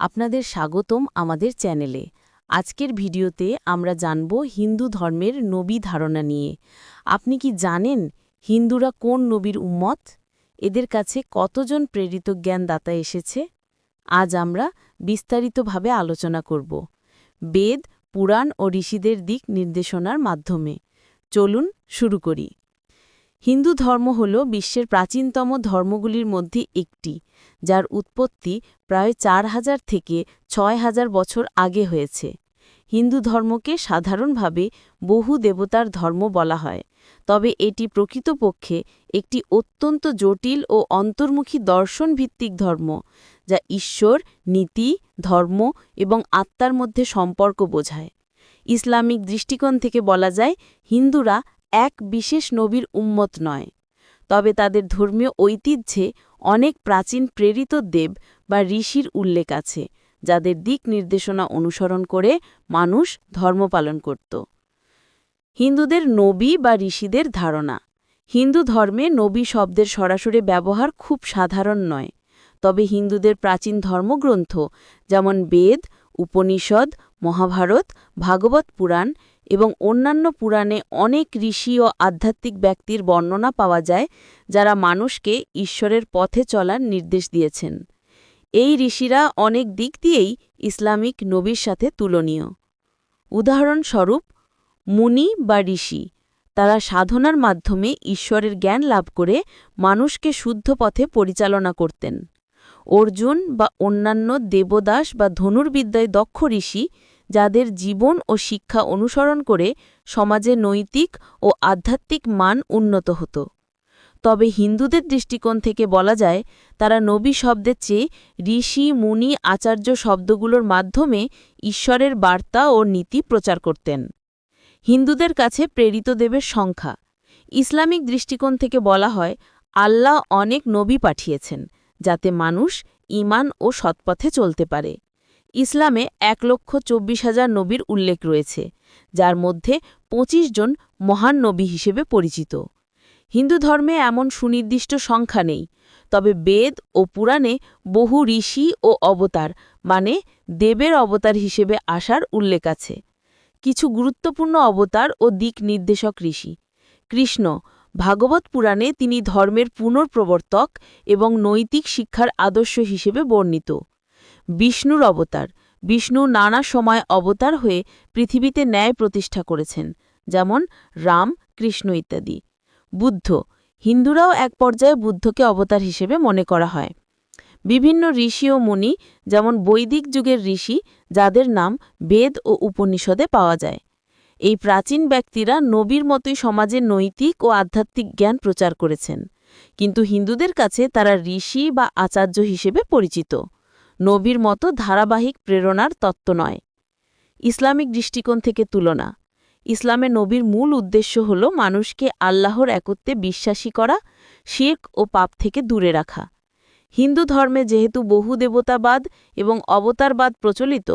আপনাদের স্বাগতম আমাদের চ্যানেলে। আজকের ভিডিওতে আমরা জানব হিন্দু ধর্মের নবী ধারণা নিয়ে। আপনি কি জানেন হিন্দুরা কোন নবীর উম্মত? এদের কাছে কতজন প্রেরিত জ্ঞানদাতা এসেছে? আজ আমরা বিস্তারিতভাবে আলোচনা করব। বেদ, পুরাণ ও ঋষিদের দিক নির্দেশনার মাধ্যমে। চলুন শুরু করি। হিন্দু ধর্ম হল বিশ্বের প্রাচীনতম ধর্মগুলির মধ্যে একটি, যার উৎপত্তি প্রায় চার হাজার থেকে ছয় হাজার বছর আগে হয়েছে। হিন্দু ধর্মকে সাধারণভাবে বহু দেবতার ধর্ম বলা হয়, তবে এটি প্রকৃতপক্ষে একটি অত্যন্ত জটিল ও অন্তর্মুখী দর্শনভিত্তিক ধর্ম, যা ঈশ্বর, নীতি, ধর্ম এবং আত্মার মধ্যে সম্পর্ক বোঝায়। ইসলামিক দৃষ্টিকোণ থেকে বলা যায়, হিন্দুরা এক বিশেষ নবীর উম্মত নয়। তবে তাদের ধর্মীয় ঐতিহ্যে অনেক প্রাচীন প্রেরিত দেব বা ঋষির উল্লেখ আছে, যাদের দিক নির্দেশনা অনুসরণ করে মানুষ ধর্ম পালন করত। হিন্দুদের নবী বা ঋষিদের ধারণা। হিন্দু ধর্মে নবী শব্দের সরাসরি ব্যবহার খুব সাধারণ নয়। তবে হিন্দুদের প্রাচীন ধর্মগ্রন্থ, যেমন বেদ, উপনিষদ, মহাভারত, ভাগবত পুরাণ এবং অন্যান্য পুরাণে অনেক ঋষি ও আধ্যাত্মিক ব্যক্তির বর্ণনা পাওয়া যায় যারা মানুষকে ঈশ্বরের পথে চলার নির্দেশ দিয়েছেন। এই ঋষিরা অনেক দিক দিয়েই ইসলামিক নবীর সাথে তুলনীয়। উদাহরণস্বরূপ, মুনি বা ঋষি, তারা সাধনার মাধ্যমে ঈশ্বরের জ্ঞান লাভ করে মানুষকে শুদ্ধ পথে পরিচালনা করতেন। অর্জুন বা অন্যান্য দেবদাস বা ধনুর্বিদ্যায় দক্ষ ঋষি যাদের জীবন ও শিক্ষা অনুসরণ করে সমাজে নৈতিক ও আধ্যাত্মিক মান উন্নত হতো। তবে হিন্দুদের দৃষ্টিকোণ থেকে বলা যায়, তারা নবী শব্দের চেয়ে ঋষি, মুনি, আচার্য শব্দগুলোর মাধ্যমে ঈশ্বরের বার্তা ও নীতি প্রচার করতেন। হিন্দুদের কাছে প্রেরিত দেবের সংখ্যা। ইসলামিক দৃষ্টিকোণ থেকে বলা হয়, আল্লাহ অনেক নবী পাঠিয়েছেন, যাতে মানুষ ইমান ও সৎপথে চলতে পারে। ইসলামে এক লক্ষ চব্বিশ হাজার নবীর উল্লেখ রয়েছে, যার মধ্যে ২৫ জন মহান নবী হিসেবে পরিচিত। হিন্দু ধর্মে এমন সুনির্দিষ্ট সংখ্যা নেই, তবে বেদ ও পুরাণে বহু ঋষি ও অবতার মানে দেবের অবতার হিসেবে আসার উল্লেখ আছে। কিছু গুরুত্বপূর্ণ অবতার ও দিক নির্দেশক ঋষি। কৃষ্ণ, ভাগবত পুরাণে তিনি ধর্মের পুনর্প্রবর্তক এবং নৈতিক শিক্ষার আদর্শ হিসেবে বর্ণিত। বিষ্ণুর অবতার। বিষ্ণু নানা সময় অবতার হয়ে পৃথিবীতে ন্যায় প্রতিষ্ঠা করেছেন, যেমন রাম, কৃষ্ণ ইত্যাদি। বুদ্ধ। হিন্দুরাও এক পর্যায়ে বুদ্ধকে অবতার হিসেবে মনে করা হয়। বিভিন্ন ঋষি ও মুনি, যেমন বৈদিক যুগের ঋষি, যাদের নাম বেদ ও উপনিষদে পাওয়া যায়। এই প্রাচীন ব্যক্তিরা নবীর মতোই সমাজে নৈতিক ও আধ্যাত্মিক জ্ঞান প্রচার করেছেন। কিন্তু হিন্দুদের কাছে তারা ঋষি বা আচার্য হিসেবে পরিচিত। নবীর মতো ধারাবাহিক প্রেরণার তত্ত্ব নয়। ইসলামিক দৃষ্টিকোণ থেকে তুলনা, ইসলামে নবীর মূল উদ্দেশ্য হল মানুষকে আল্লাহর একত্বে বিশ্বাসী করা শেখ ও পাপ থেকে দূরে রাখা। হিন্দু ধর্মে যেহেতু বহু দেবতাবাদ এবং অবতারবাদ প্রচলিত,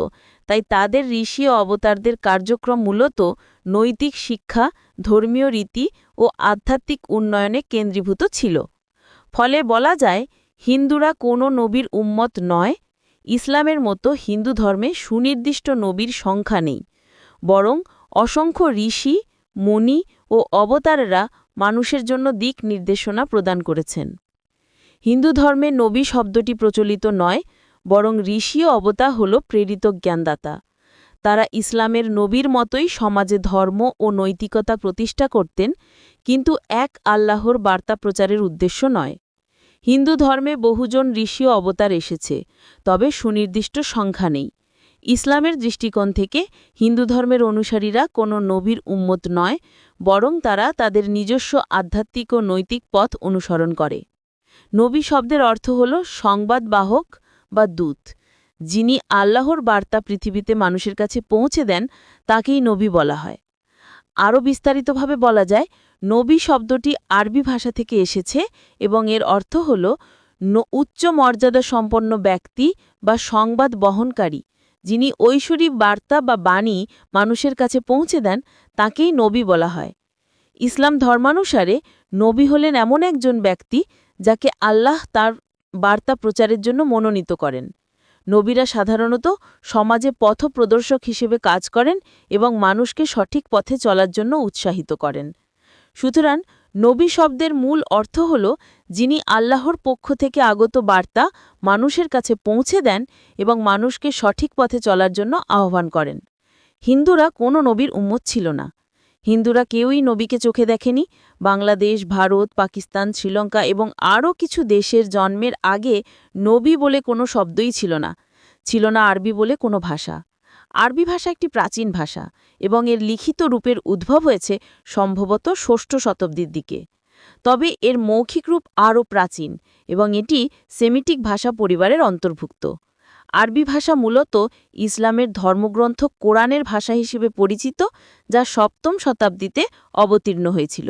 তাই তাদের ঋষি ও অবতারদের কার্যক্রম মূলত নৈতিক শিক্ষা, ধর্মীয় রীতি ও আধ্যাত্মিক উন্নয়নে কেন্দ্রীভূত ছিল। ফলে বলা যায়, হিন্দুরা কোনো নবীর উম্মত নয় ইসলামের মতো হিন্দু ধর্মে সুনির্দিষ্ট নবীর সংখ্যা নেই। বরং অসংখ্য ঋষি মণি ও অবতারেরা মানুষের জন্য দিক নির্দেশনা প্রদান করেছেন। হিন্দু ধর্মে নবী শব্দটি প্রচলিত নয়, বরং ঋষি অবতা হল প্রেরিত জ্ঞানদাতা। তারা ইসলামের নবীর মতোই সমাজে ধর্ম ও নৈতিকতা প্রতিষ্ঠা করতেন, কিন্তু এক আল্লাহর বার্তা প্রচারের উদ্দেশ্য নয়। হিন্দু ধর্মে বহুজন ঋষি অবতার এসেছে, তবে সুনির্দিষ্ট সংখ্যা নেই। ইসলামের দৃষ্টিকোণ থেকে হিন্দু ধর্মের অনুসারীরা কোনো নবীর উম্মত নয়, বরং তারা তাদের নিজস্ব আধ্যাত্মিক ও নৈতিক পথ অনুসরণ করে। নবী শব্দের অর্থ হল সংবাদবাহক বা দূত। যিনি আল্লাহর বার্তা পৃথিবীতে মানুষের কাছে পৌঁছে দেন, তাকেই নবী বলা হয়। আরও বিস্তারিতভাবে বলা যায়, নবী শব্দটি আরবি ভাষা থেকে এসেছে এবং এর অর্থ হল উচ্চ মর্যাদা সম্পন্ন ব্যক্তি বা সংবাদ বহনকারী। যিনি ঐশ্বরী বার্তা বা বাণী মানুষের কাছে পৌঁছে দেন, তাকেই নবী বলা হয়। ইসলাম ধর্মানুসারে নবী হলেন এমন একজন ব্যক্তি যাকে আল্লাহ তার বার্তা প্রচারের জন্য মনোনীত করেন। নবীরা সাধারণত সমাজে পথপ্রদর্শক হিসেবে কাজ করেন এবং মানুষকে সঠিক পথে চলার জন্য উৎসাহিত করেন। সুতরাং নবী শব্দের মূল অর্থ হল যিনি আল্লাহর পক্ষ থেকে আগত বার্তা মানুষের কাছে পৌঁছে দেন এবং মানুষকে সঠিক পথে চলার জন্য আহ্বান করেন। হিন্দুরা কোনো নবীর উম্মত ছিল না। হিন্দুরা কেউই নবীকে চোখে দেখেনি। বাংলাদেশ, ভারত, পাকিস্তান, শ্রীলঙ্কা এবং আরও কিছু দেশের জন্মের আগে নবী বলে কোনো শব্দই ছিল না। ছিল না আরবি বলে কোনো ভাষা। আরবি ভাষা একটি প্রাচীন ভাষা এবং এর লিখিত রূপের উদ্ভব হয়েছে সম্ভবত ষষ্ঠ শতাব্দীর দিকে। তবে এর মৌখিক রূপ আরও প্রাচীন এবং এটি সেমিটিক ভাষা পরিবারের অন্তর্ভুক্ত। আরবি ভাষা মূলত ইসলামের ধর্মগ্রন্থ কোরআনের ভাষা হিসেবে পরিচিত, যা সপ্তম শতাব্দীতে অবতীর্ণ হয়েছিল।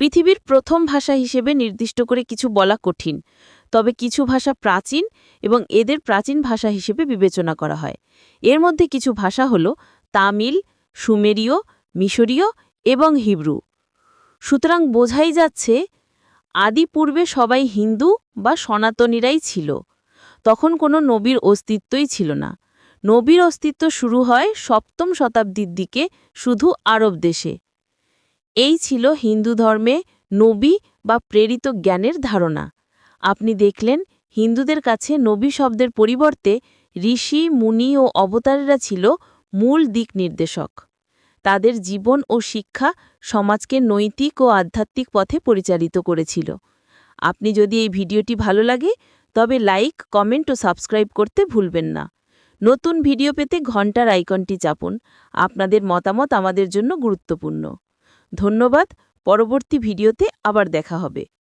পৃথিবীর প্রথম ভাষা হিসেবে নির্দিষ্ট করে কিছু বলা কঠিন, তবে কিছু ভাষা প্রাচীন এবং এদের প্রাচীন ভাষা হিসেবে বিবেচনা করা হয়। এর মধ্যে কিছু ভাষা হল তামিল, সুমেরীয়, মিশরীয় এবং হিব্রু। সুতরাং বোঝাই যাচ্ছে, আদি পূর্বে সবাই হিন্দু বা সনাতনীরাই ছিল। তখন কোনো নবীর অস্তিত্বই ছিল না। নবীর অস্তিত্ব শুরু হয় সপ্তম শতাব্দীর দিকে শুধু আরব দেশে। এই ছিল হিন্দু ধর্মে নবী বা প্রেরিত জ্ঞানের ধারণা। আপনি দেখলেন হিন্দুদের কাছে নবী শব্দের পরিবর্তে ঋষি, মুনি ও অবতারেরা ছিল মূল দিক নির্দেশক। তাদের জীবন ও শিক্ষা সমাজকে নৈতিক ও আধ্যাত্মিক পথে পরিচালিত করেছিল। আপনি যদি এই ভিডিওটি ভালো লাগে, তবে লাইক, কমেন্ট ও সাবস্ক্রাইব করতে ভুলবেন না। নতুন ভিডিও পেতে ঘণ্টার আইকনটি চাপুন। আপনাদের মতামত আমাদের জন্য গুরুত্বপূর্ণ। ধন্যবাদ। পরবর্তী ভিডিওতে আবার দেখা হবে।